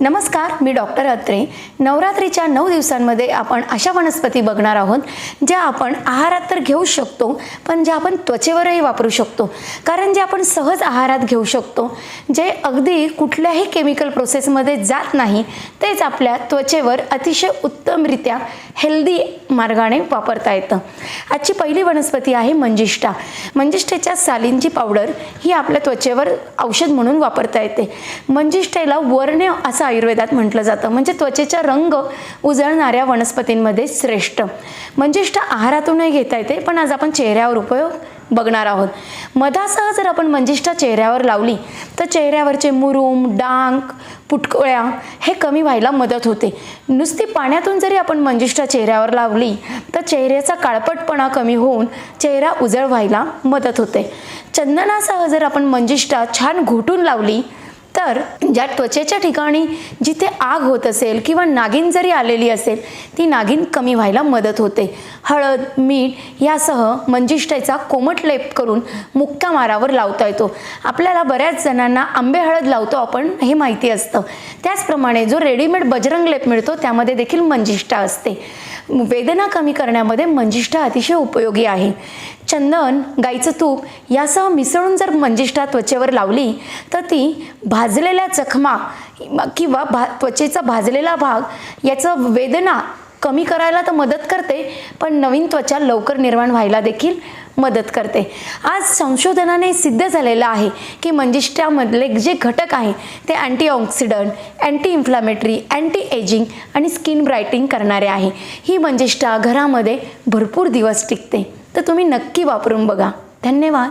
नमस्कार मी डॉक्टर अत्रे. नवरात्रीच्या नऊ दिवसांमध्ये आपण अशा वनस्पती बघणार आहोत ज्या आपण आहारात तर घेऊ शकतो पण ज्या आपण त्वचेवरही वापरू शकतो. कारण जे आपण सहज आहारात घेऊ शकतो जे अगदी कुठल्याही केमिकल प्रोसेसमध्ये जात नाही तेच आपल्या त्वचेवर अतिशय उत्तमरित्या हेल्दी मार्गाने वापरता येतं. आजची पहिली वनस्पती आहे मंजिष्ठा. मंजिष्ठेच्या सालींची पावडर ही आपल्या त्वचेवर औषध म्हणून वापरता येते. मंजिष्ठेला वर्ण असा आयुर्वेदात म्हटलं जातं. म्हणजे त्वचेचा रंग उजळणाऱ्या वनस्पतींमध्ये श्रेष्ठ. मंजिष्ठा आहारातूनही घेता येते पण आज आपण चेहऱ्यावर उपयोग बघणार आहोत. मधासह जर आपण मंजिष्ठा चेहऱ्यावर लावली तर चेहऱ्यावरचे मुरूम डांक पुटकोळ्या हे कमी व्हायला मदत होते. नुसती पाण्यातून जरी आपण मंजिष्ठा चेहऱ्यावर लावली तर चेहऱ्याचा काळपटपणा कमी होऊन चेहरा उजळ व्हायला मदत होते. चंदनासह जर आपण मंजिष्ठा छान घोटून लावली तर ज्या त्वचेच्या ठिकाणी जिथे आग होत असेल किंवा नागिन जरी आलेली असेल ती नागिन कमी व्हायला मदत होते. हळद मीठ यासह मंजिष्ठेचा कोमट लेप करून मुक्कामारावर लावता येतो. आपल्याला बऱ्याच जणांना आंबे हळद लावतो आपण हे माहिती असतं. त्याचप्रमाणे जो रेडीमेड बजरंग लेप मिळतो त्यामध्ये देखील मंजिष्ठा असते. वेदना कमी करण्यामध्ये मंजिष्ठा अतिशय उपयोगी आहे. चंदन गाईचं तूप यासह मिसळून जर मंजिष्ठा त्वचेवर लावली तर ती भाजलेल्या जखमा किंवा भा त्वचेचा भाजलेला भाग याचं वेदना कमी करायला तर मदत करते पण नवीन त्वचा लवकर निर्माण व्हायला देखील मदत करते. आज संशोधनाने सिद्ध झालेलं आहे की मंजिष्ठामधले जे घटक आहे ते antioxidant anti inflammatory anti aging आणि स्किन ब्राईटिंग करणारे आहे. ही मंजिष्ठा घरामध्ये भरपूर दिवस टिकते. तर तुम्ही नक्की वापरून बघा. धन्यवाद.